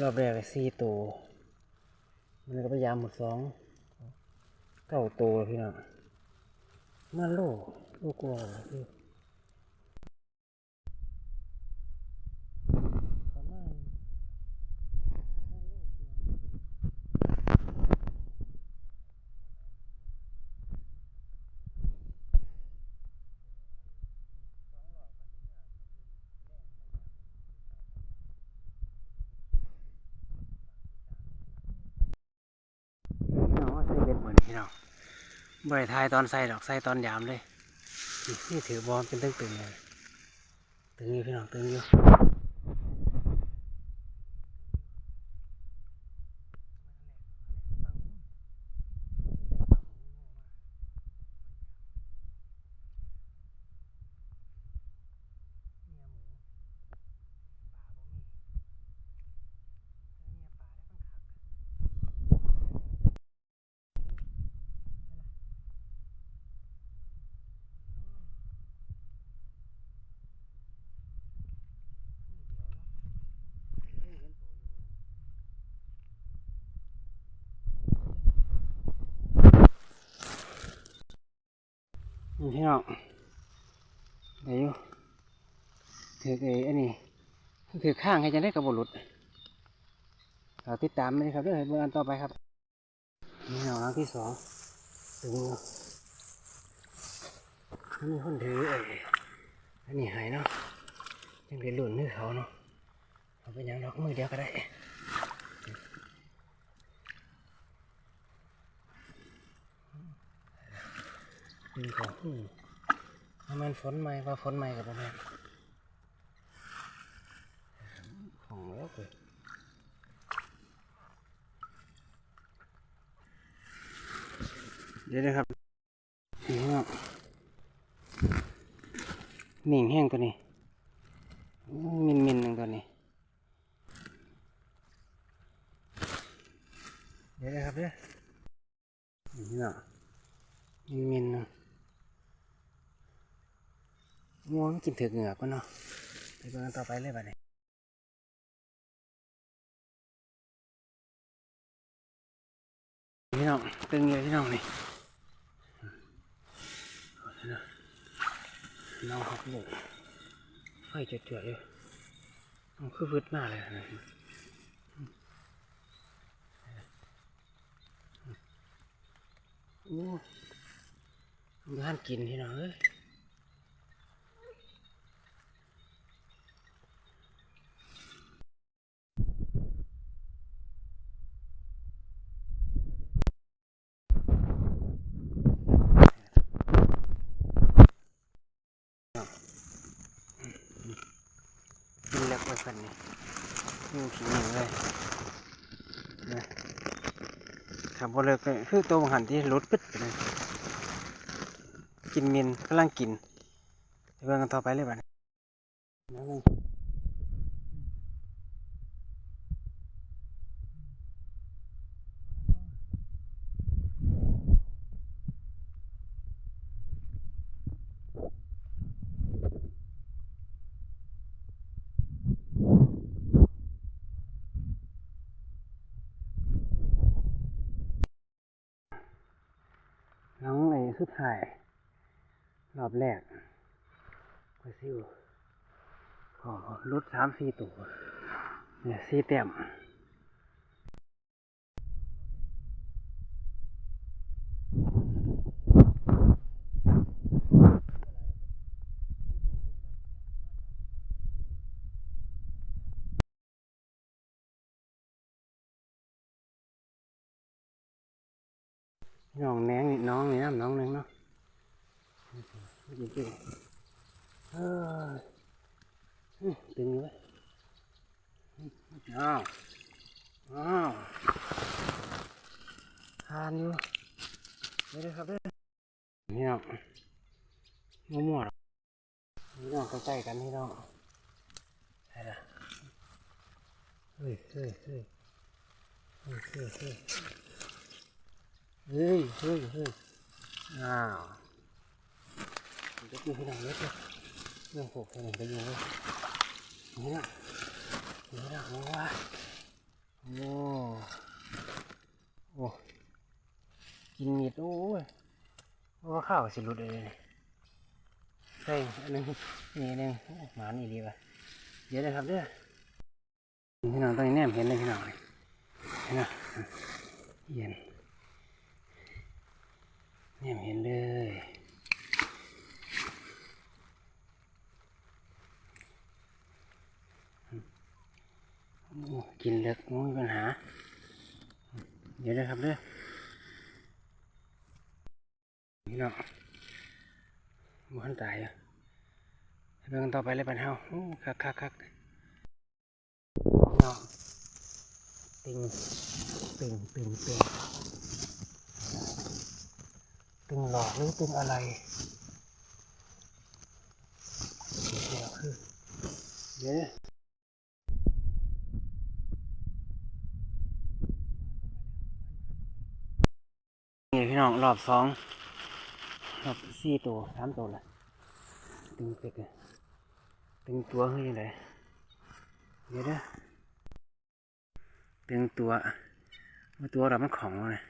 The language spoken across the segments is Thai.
รอบแรกสี่ตัวมันก็พยายามหมดสองเก้าตัวพี่น้องมันโลโลกลัวเหรอพี่ประมาณ พี่น้องว่าใส่เบ็ดเหมือนพี่น้อง บ่ไทายตอนใส่ดอกใส่ตอนยามเลย นี่ถือบอลเป็นตึงตึงเลยตึงอยู่พี่น้องตึงอยู่ พี่น้องเดี๋ยวอยู่ถือไอ้อันนี้ถือข้างให้จะได้กระบหลุดเราติดตามเลยครับเรื่องเบอร์อันต่อไปครับนี่เอาครั้งที่สองถึงนี่คนถือไอ้อันนี้หายเนาะยังเป็นหลุนนึกเขาเนาะเอาไปยังดอกมือเดียวก็ได้ ดึงของอืมประมาณฝนใหม่ว่าฝนใหม่กับประมาณของแล้วเลยเดี๋ยวนะครับนี่เนาะนิ่งแห้งตัวนี้มินมินหนึ่งตัวนี้ เดี๋ยวนะครับเด้อนี่เนาะมินมินนะ ง่วงกินถึกเหงือกก็เนาะไปเบิ่งกันต่อไปเลยบัดนี้พี่น้องตึงอยู่พี่น้องนี่น้องครับลูไฟเจือดๆอยู่มันคือฟึดมากเลยนะโอ้บ้านกินที่น้องเอ้ยกินเล็ กันนี่ยูขี้หนึ่งเลยนะขับพอเลิกเลยคือตัวหันที่รถปึ๊ดไปเลยกินมินกำลังกินเบิ่งกันต่อไปเลยบ้านองน้องไอ้ สุดท้ายรอบแรกไปซิวขอรถสามสี่ตัวเนี่ยสี่เต็ม น้องแหนงนี่น้องนี่น้ำน้องหนึงเนาะจริงๆเอออืมตึงอยู่เว้ยอ้าว อ้าวทานอยู่นี่เลยครับเด้อนี่น้องมั่วๆหรอกนี่น้องใกล้ๆกันนี่น้องใช่ละเฮ้ยเฮ้ยเฮ้ยเฮ้ยเฮ้ย เฮ้ยเฮ้ยเฮ้ยอ้าวเด็กอยู่ที่ไหนเล็กเลยเรื่องพวกนี้ก็อยู่เลยนี่นะนี่นะโอ้โอ้กินหมีดโอ้ยว่าข้าวสิหลุดเลยใส่อันหนึงนี่อันหนึงหมานี่ดีว่ะเดี๋ยวนะครับเด้อพี่น้องตอนนี้แนมเห็นเลยพี่น้องนี่เห็นไหมเย็น นมเห็นเลยกินเล็กไม่มีปัญหา เดี๋ยวนะครับเด้อพี่น้องบ้านตายอะเบิ่องต่อไปเลยปันเฮาคักคักคักพี่น้องติงติงติงติง ติงหลอกหรือติงอะไรเดี๋ยวคือเดี๋ยวนี่พี่น้องรอบสองรอบสี่ตัวสามตัวละตึงเป็กตึงตัวคือยังไงเดี๋ยวนะตึงตัวว่าตัวเรามันของเลย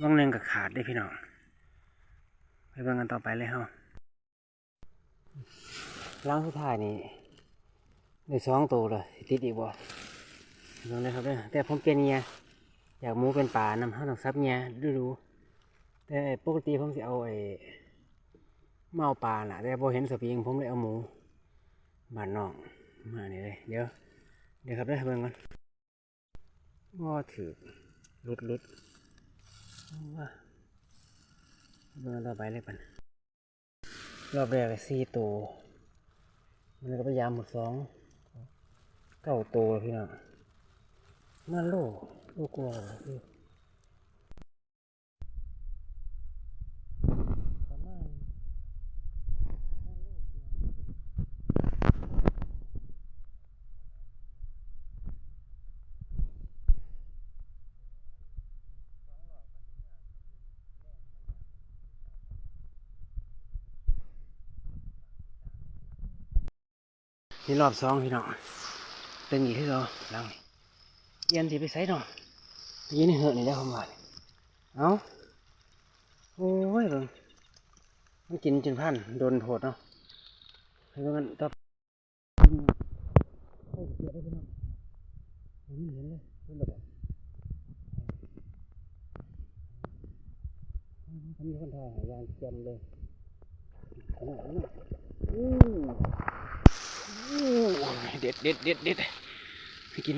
ว่างหนึ่งกับขาดได้พี่น้อง เบิ่งกันต่อไปเลยเฮาล้างสุดท้ายนี่ได้สองตัวเลยติดอีกบ่ลองเลยครับเด้อแต่ผมเป็นเงียอยากหมูเป็นป่านำห้าต้องซับเงียดูดูแต่ปกติผมสิเอาไอ้เมาปลาน่ะ แต่พอเห็นสปริงผมเลยเอาหมูบ้านนอกมานี่เลยเดี๋ยว เดี๋ยวครับได้เบิ่งก่อนว่าถือลุดลุดว่า เบิ่งกันต่อไปเลยปันรอบแรกสี่ตัวมันก็พยายามหมดสองเก้าตัวพี่น้องมาโลโลกลัวพี่ นี่รอบสองพี่น้องตึงอีกที่เราหลังเย็นสิไปใส่เนาะยีนี่เหอะนี่ได้ผมว่านเอาโอ้ยเบิ่งมันกินจนพันโดนโผดเนาะให้เบิ่งกันต่อโอ้ยเกลียดได้พี่น้องเห็นเห็นเลยเห็นแบบทำมีคนถ่ายยางเต็มเลยขนาดนั้นน่ะอู้โอ้ย เด็ดเด็ดเด็ดเด็ดให้กิน